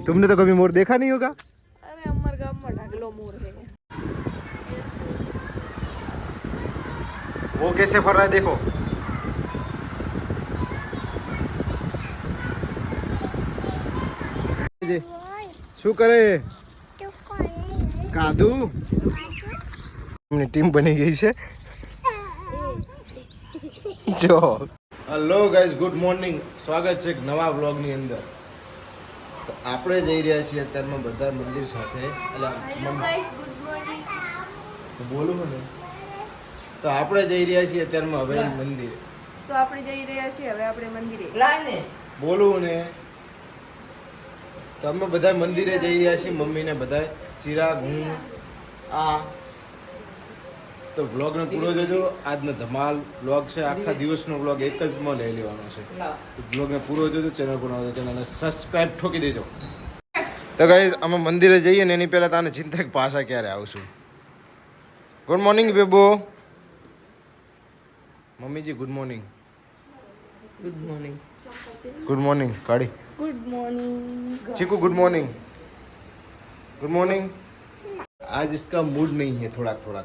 तुमने तो कभी मोर देखा नहीं होगा અરે અમાર ગામમાં ઢાગલો મોર છે वो कैसे फर रहा है देखो શું કરે કાદુ ટીમ બની ગઈ છે જો હેલો ગાઈઝ ગુડ મોર્નિંગ સ્વાગત છે એક નવા વ્લોગની અંદર તો આપણે જઈ રહ્યા છીએ અત્યારમાં બધા મંદિર સાથે. એટલે બોલું ને. તો આપણે જઈ રહ્યા છીએ અત્યારમાં હવે મંદિર. તો આપણે જઈ રહ્યા છીએ હવે આપણે મંદિરે. બોલું ને. તો અમે બધા મંદિરે જઈ રહ્યા છીએ મમ્મીને બધા ચિરાગ હું આ. તો વ્લોગને પૂરો જોજો આજનો ધમાલ વ્લોગ છે આખા દિવસનો વ્લોગ એક જ માં લઈ લેવાનો છે તો વ્લોગને પૂરો જોજો ચેનલ પર નવા ચેનલને સબસ્ક્રાઇબ ઠોકી દેજો તો ગાઈઝ અમે મંદિરે જઈએ ને એની પહેલાં તને ચિંતા કે પાછા ક્યારે આવશું ગુડ મોર્નિંગ બેબો મમ્મીજી good morning good morning good morning કાઢી good morning Chiku good morning good morning आज इसका मूड नहीं है थोड़ा थोड़ा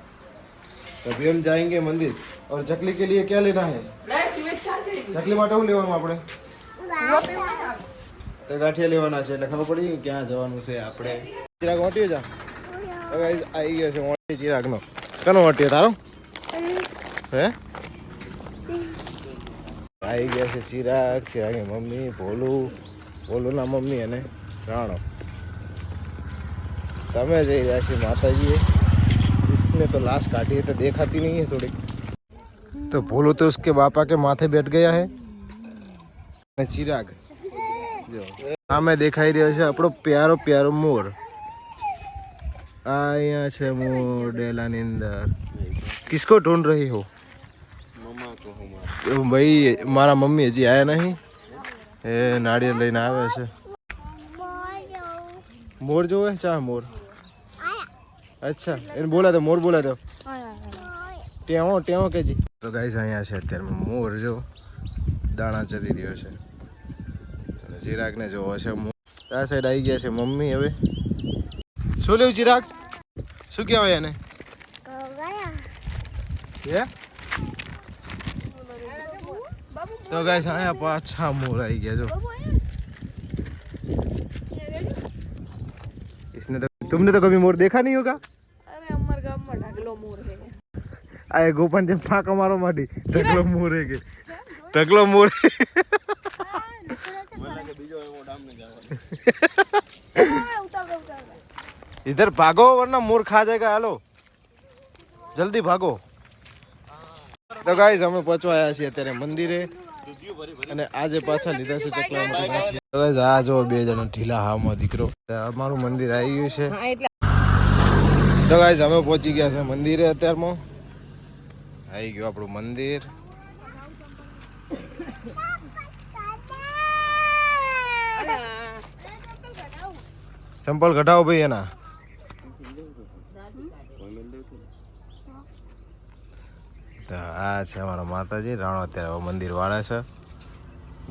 तो अभी हम जाएंगे मंदिर और चकली के लिए क्या लेना है ચકલી માટે શું લેવાનું આપણે તો ગાંઠિયા લેવાના છે એટલે ખબર પડી કે ક્યાં જવાનું છે આપણે ચિરાગ વાટ્યો જા તો guys, આવી ગયો છે વાટી ચિરાગનો કનો વાટ્યો તારો હે આવી ગયા છે ચિરાગ ચિરાગની મમ્મી ભોલું ભોલુના મમ્મી અને રાણો તમે જઈ રહ્યા છીએ માતાજીએ इसने तो लाश काटी है तो देखाती नहीं है थोड़ी तो भोलू तो उसके बापा के माथे बैठ गया है અને ચિરાગ જો સામે દેખાઈ રહ્યો છે આપણો પ્યારો પ્યારો મોર આ અહીંયા છે મોર ડેલાની અંદર કિસકો ઢૂંઢ રહી હો તો ભાઈ મારા મમ્મી હજી આયા નહીં એ નાળિયેર લઈને આવે છે મોર જોવે ચા મોર અચ્છા એને બોલા દો મોર બોલા દો ટેવો ટેવો કેજી તો ગાઈસ અહીંયા છે અત્યારે મોર જો દાણા ચડી રહ્યો છે અને ચિરાગને જોવો છે મોર આ સાઈડ આવી ગયા છે મમ્મી હવે શું લેવું ચિરાગ શું કહેવાય એને હે તો ગાઈસ અહીંયા પાછા મોર આવી ગયા જો इसने तो तुमने तो कभी मोर देखा नहीं होगा આ એ ગોપન જેમ ફાંકા મારો માટી ઢગલો મોરે કે ઢગલો મોરે इधर भागो वरना मोर खा जाएगा हेलो જલ્દી ભાગો તો ગાઈઝ અમે પહોંચવા આવ્યા છીએ અત્યારે મંદિરે અને આજે પાછા લીધા છે ચકલા તો ગાઈઝ આ જો બે જણા ઢીલા હામાં દીકરો અમારું મંદિર આવી ગયું છે તો ગાઈઝ અમે પહોંચી ગયા છે મંદિરે અત્યારમાં આવી ગયું આપણું મંદિર. ચંપલ ઘટાવો ભાઈ એના. આ છે અમારા માતાજી રાણો અત્યારે મંદિર વાળા છે.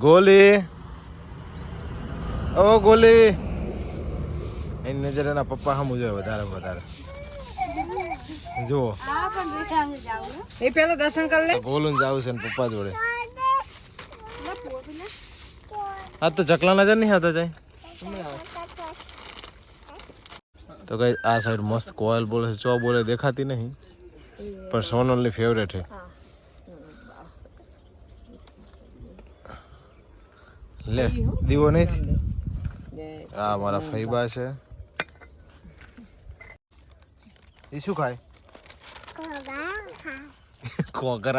ગોલી. ઓ ગોલી. એની નજર એના પપ્પા સામું જોઈએ વધારે વધારે. જુઓ. એ પેલો દર્શન કરી લે. બોલું જાવું છે ને પપ્પા જોડે. આ તો ચકલા નજર નહીં આવતા જાય? તો કઈ આ સાઈડ મસ્ત કોયલ બોલે છે. ચો બોલે દેખાતી નહીં. પણ સોનલની ફેવરેટ છે. લે દીવો નહીં આ મારા ફૈબા છે. એ શું ખાય?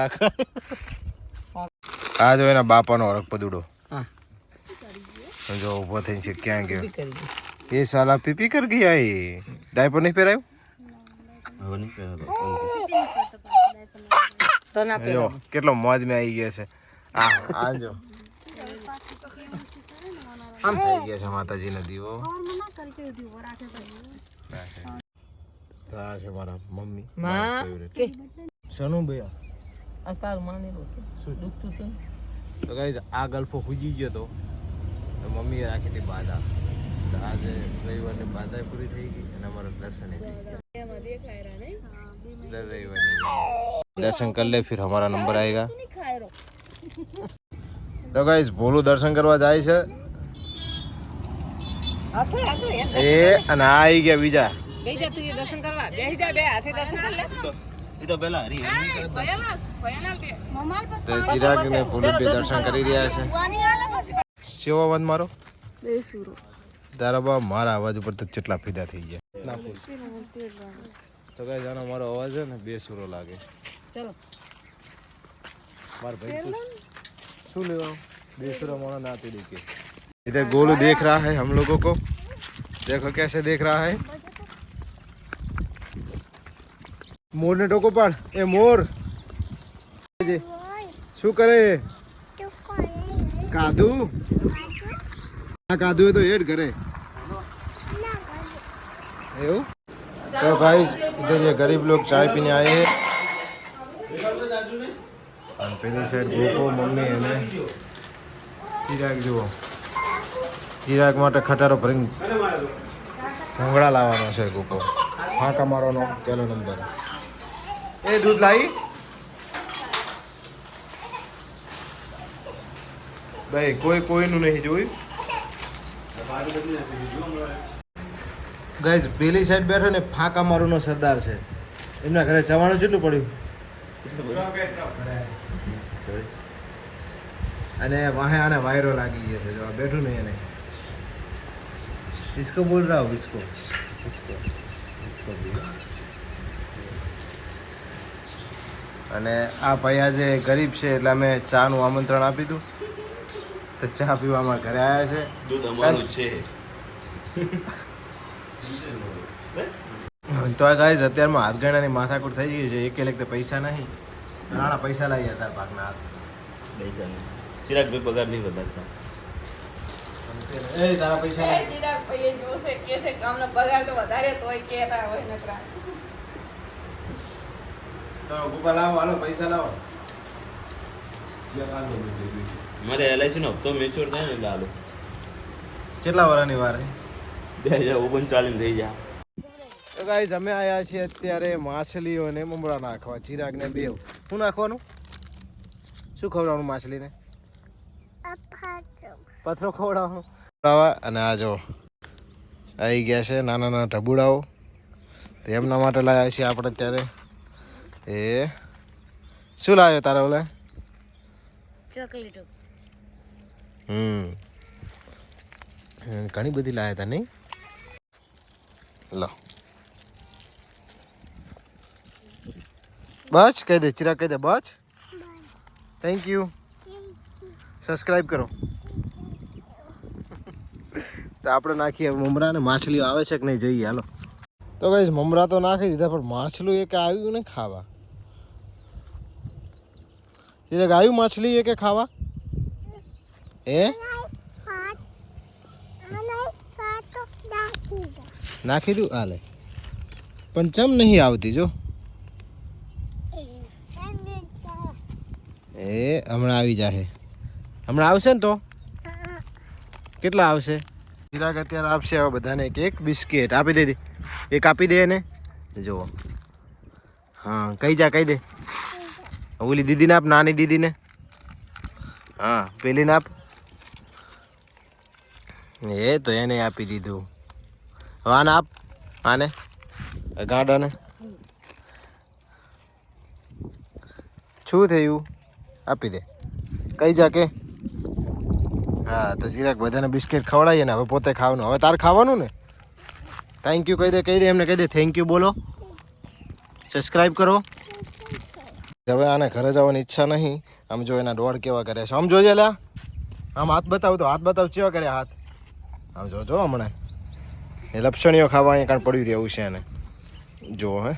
ખાય આ જો એના બાપાનો હરક પદુડો હા. જો ઊભો થઈને છે ક્યાં ગયો? એ સાલા પીપી કર ગયા એ? ડાયપર નહીં પહેરાયું? તો જો કેટલો મોજ મેં આવી ગયો છે. આ આ જો. આમ. થઈ ગયા છે માતાજીનો દીવો. તો આ છે મારા મમ્મી કે? સનુ ભૈયા આ તાર શું? દુખતું હતું? તો ગાઈઝ આ ગલ્ફો હુજી ગયો તો મમ્મીએ રાખી હતી બાધા. તો આજે રવિવારની બાધા પૂરી થઈ ગઈ અને અમારા દર્શન દર રવિવારની દર્શન કર લે ફિર હમારા નંબર આएगा તો ગાઈઝ ભોલું દર્શન કરવા જાય છે. એ અને આ આવી ગયા બીજા. બેહી જા તું એ દર્શન કરવા બેહી જા બે હાથે દર્શન કર લે એ તો પહેલા હરી ભયાનક ભયાનક બે તો ચિરાગ ને ભોલું બે દર્શન કરી રહ્યા છે વાની આલે પછી સેવો બંધ મારો બે સુરો તારા બા મારા અવાજ ઉપર તો કેટલા ફીદા થઈ ગયા ના ફૂલ તો ગાઈસ આનો મારો અવાજ છે ને બે સુરો લાગે ચલો मार भाई कुछ सुन लो बेसुरा मोना नाते देखे इधर गोलू देख रहा है हम लोगों को देखो कैसे देख रहा है मोर ने टोको पाड़ ए मोर જે શું કરે કાદુ આ કાદુ એ તો એડ કરે એવું तो गाइस इधर ये गरीब लोग चाय पीने आए हैं અને પેલી સાઈડ ગોપો મમ્મી અને ચિરાગ જુઓ ચિરાગ માટે ખટારો ભરીને ભૂંગળા લાવવાનો છે ગોપો ફાંકા મારવાનો પહેલો નંબર એ દૂધ લાવી ભાઈ કોઈ કોઈનું નહીં જોયું ગાઈઝ પેલી સાઈડ બેઠો ને ફાંકા મારુનો સરદાર છે એમના ઘરે જવાનું કેટલું પડ્યું Sorry. અને વાહે આને વાયરો લાગી ગયો છે જો આ બેઠું નહીં એને इसको बोल रहा हूँ इसको इसको इसको भी અને આ ભાઈ આજે ગરીબ છે એટલે અમે ચાનું આમંત્રણ આપી હતું તો ચા પીવા અમારા ઘરે આવ્યા છે. દૂધ અમારું છે. તો આ ગાઈઝ અત્યારમાં હાથ ગણાની માથાકૂટ થઈ ગઈ છે. એક એક તો પૈસા નહીં. નાણા પૈસા લાવી હતા ભાગના હાથ. ચિરાગભાઈ પગાર નહીં વધારતા. એ તારા પૈસા ચિરાગ ભાઈ જોશે કે છે કે અમને પગાર તો વધારે તોય કેતા હોય નકરા. તો ગોપાલ લાવો હાલો પૈસા લાવો. મારે એલઆઈસી નો હપ્તો મેચ્યોર થાય ને એટલે હાલો. કેટલા વર્ષની વાર? બે હજાર ઓગણચાલીસ થઈ જાય તો ગાઈઝ અમે આવ્યા છીએ અત્યારે માછલીઓને મમરા નાખવા ચિરાગ ને બેવ. શું નાખવાનું? શું ખવડાવવાનું માછલીને? પથરો ખવડાવવાનું. ખવડાવવા અને આ જો આવી ગયા છે નાના નાના ઢબુડાઓ. તો એમના માટે લાવ્યા છીએ આપણે અત્યારે. એ. શું લાવ્યો તારા ઓલે? ચોકલેટો. હમ. ઘણી બધી લાવ્યા હતા નહીં? લો. બસ કહી દે ચિરાગ કહી દે બસ. થેન્ક યુ સબસ્ક્રાઈબ કરો. તો આપણે નાખીએ મમરા ને માછલીઓ આવે છે કે નહીં જઈએ હાલો. તો કઈ મમરા તો નાખી દીધા પણ માછલું એક આવ્યું ને ખાવા? ચિરાગ આવ્યું માછલી એક ખાવા? એ નાખી દઉં? હાલે પણ ચમ નહીં આવતી, જો? એ, હમણાં આવી જાહે. હમણાં આવશે ને તો? કેટલા આવશે? ચિરાગ અત્યારે આપશે હવે બધાને એક એક બિસ્કિટ. આપી દે. એક આપી દે એને. જુઓ હા, કહી જા, કહી દે. ઓલી દીદીને આપ, નાની દીદીને હા પેલીને આપ? એ તો એને આપી દીધું. હવે આપ, આને? ગાડાને? શું થયું? આપી દે. કઈ જા કે? હા, તો ચિરાગ બધાને બિસ્કિટ ખવડાવીએ ને, હવે પોતે ખાવાનું. હવે તારે ખાવાનું ને? થેન્ક યુ કહી દે કહી દે, એમને કહી દે. થેન્ક યુ બોલો. સબસ્ક્રાઈબ કરો. હવે આને ઘરે જવાની ઈચ્છા નહીં. આમ જો એના દોડ કેવા કરે છે. આમ જોજે લ્યા. આમ હાથ બતાવું તો, હાથ બતાવ કેવા કરે હાથ? આમ જોજો હમણાં. એ લપસણીઓ ખાવા અહીંયા કાંઈ પડ્યું રહેવું છે એને. જો, હે.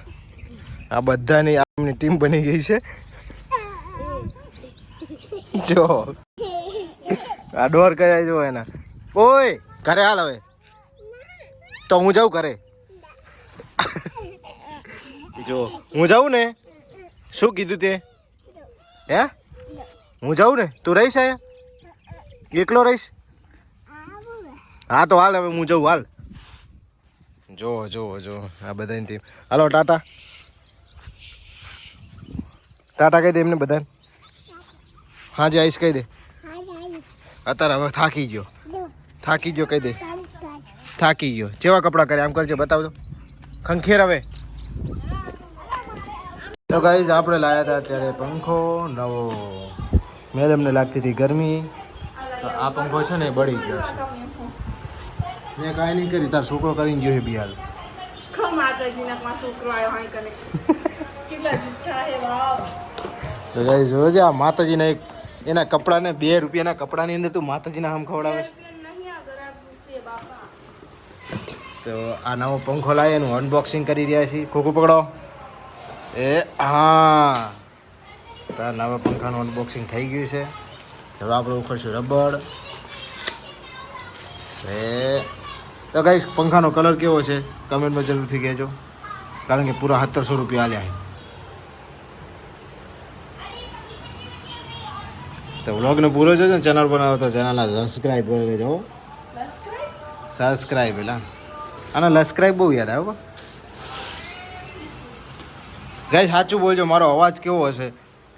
આ બધાની આમની ટીમ બની ગઈ છે. જો. આ ડોર કર્યા જો એના. ઓય, ઘરે હાલ હવે. તો હું જાઉં ઘરે? જો, હું જાઉં ને? શું કીધું તે? હે? હું જાઉં ને? તું રહીશ આયા એકલો રહીશ? હા, તો હાલ, હવે હું જઉં, હાલ. જો જો જો આ બધાની ટીમ હાલો, ટાટા. ટાટા કહી દે એમને બધાને. હા જે આવીશ કહી દે. અત્યારે હવે થાકી ગયો. થાકી ગયો કહી દે. થાકી ગયો. જેવા કપડાં કરે, આમ કરજે, બતાવજો. ખંખેર હવે. તો ગાઈઝ આપણે લાયા હતા અત્યારે પંખો નવો. મેડમને લાગતી હતી ગરમી. તો આ પંખો છે ને બળી ગયો છે. મેં કાંઈ નહીં કર્યું. તાર છોકરો કરીને ગયો છે વાવ તો ગાઈઝ જોજે આ માતાજીના એક એના કપડાને બે રૂપિયાના કપડાની અંદર તું માતાજીના આમ ખવડાવે તો આ નવો પંખો લાવી એનું અનબોક્સિંગ કરી રહ્યા છીએ. ખોખું પકડો. એ હા. તો નવા પંખાનું અનબોક્સિંગ થઈ ગયું છે. હવે આપણે ઉખડશું રબડ એ. તો ગાઈસ પંખાનો કલર કેવો છે? કમેન્ટમાં જરૂરથી કહેજો. કારણ કે પૂરા સત્તરસો રૂપિયા આલ્યા છે. તો વ્લોગને પૂરો જોજો ને ચેનલ બનાવો તો ચેનલને સબસ્ક્રાઈબ કરી લેજો. સબસ્ક્રાઈબ એટલે અને લસક્રાઈબ બહુ યાદ આવ્યો ગાઈ સાચું બોલજો, મારો અવાજ કેવો હશે?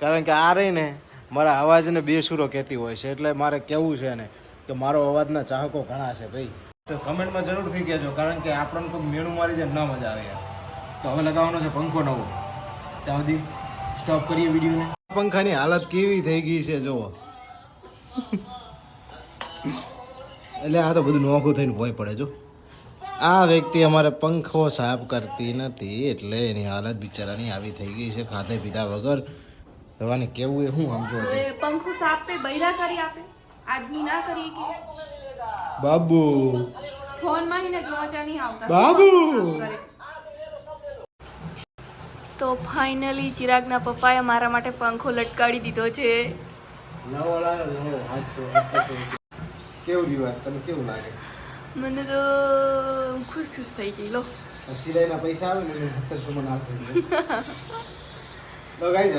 કારણ કે આ રહીને મારા અવાજને બે સુરો કહેતી હોય છે, એટલે મારે કેવું છે ને કે મારો અવાજના ચાહકો ઘણા છે ભાઈ. તો કમેન્ટમાં જરૂરથી કહેજો, કારણ કે આપણને કોઈ મેણું મારી જાય ના મજા આવે તો હવે લગાવવાનો છે પંખો નવો. ત્યાં સુધી સ્ટોપ કરીએ વિડીયોને. પંખાની હાલત કેવી થઈ ગઈ છે, જુઓ. એટલે આ તો બધું નોખું થઈને ભોય પડે, જો. આ વ્યક્તિ અમારે પંખો સાફ કરતી નથી એટલે એની હાલત બિચારાની આવી થઈ ગઈ છે ખાધે પીધા વગર. દવાને કેવું એ હું સમજો પંખો સાફ પે બૈરા કરી આપે? આદમી ના કરી કે? બાબુ. ફોનમાં હિને લોચા નહીં આવતા. બાબુ! તો ફાઇનલી ચિરાગના પપ્પાએ મારા માટે પંખો લટકાડી દીધો છે. નવો લાવ્યો નવો. હાચો કેવું રહ્યું વાત? તને કેવું લાગે? મને તો ખુશ ખુશ થઈ ગઈ લો. સિલાઈના પૈસા આવે ને સત્તરસો માં નાખી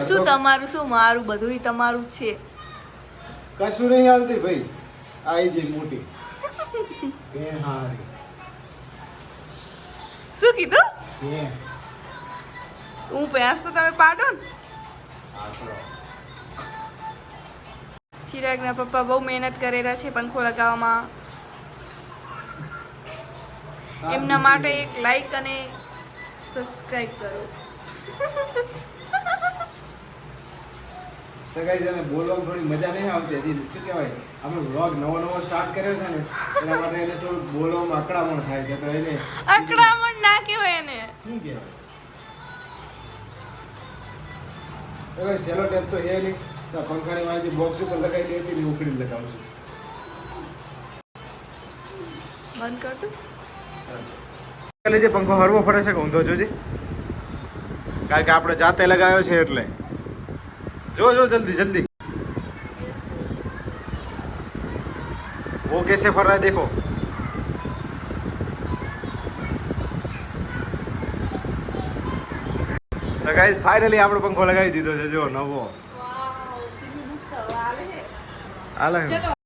શું તમારું શું મારું? બધું તમારું છે. કશું નહીં હાલતી ભાઈ. આવી જઈ મોટી. હારી. શું કીધું? હું. પ્યાસ તો તમે પાડો ને. ચિરાગના પપ્પા બહુ મહેનત કરેલા છે પંખો લગાવવામાં. એમના માટે એક લાઈક અને સબસ્ક્રાઇબ કરો. તો એને બોલવામાં થોડી મજા નહીં આવતી હતી. શું કહેવાય? આપણે વ્લોગ નવો નવો સ્ટાર્ટ કર્યો છે ને એના માટે એને થોડું બોલવામાં અકળામણ થાય છે. તો એને અકળામણ ના કહેવાય એને. શું કહેવાય? તો સેલો ટેપ તો એ નહીં. તો પંખાની વાંચી બોક્સ ઉપર લગાવી દેતી ઉખડી ઉખડીને લગાવશું બંધ કર એટલે જે પંખો હરવો ફરે છે ઊંધો જોજે. કારણ કે આપણે જાતે લગાવ્યો છે એટલે. જો જો જલ્દી જલ્દી. વો કેસે ફર દેખો. તો ગાઈસ ફાઇનલી આપણો પંખો લગાવી દીધો છે જો નવો. આલે ચલો.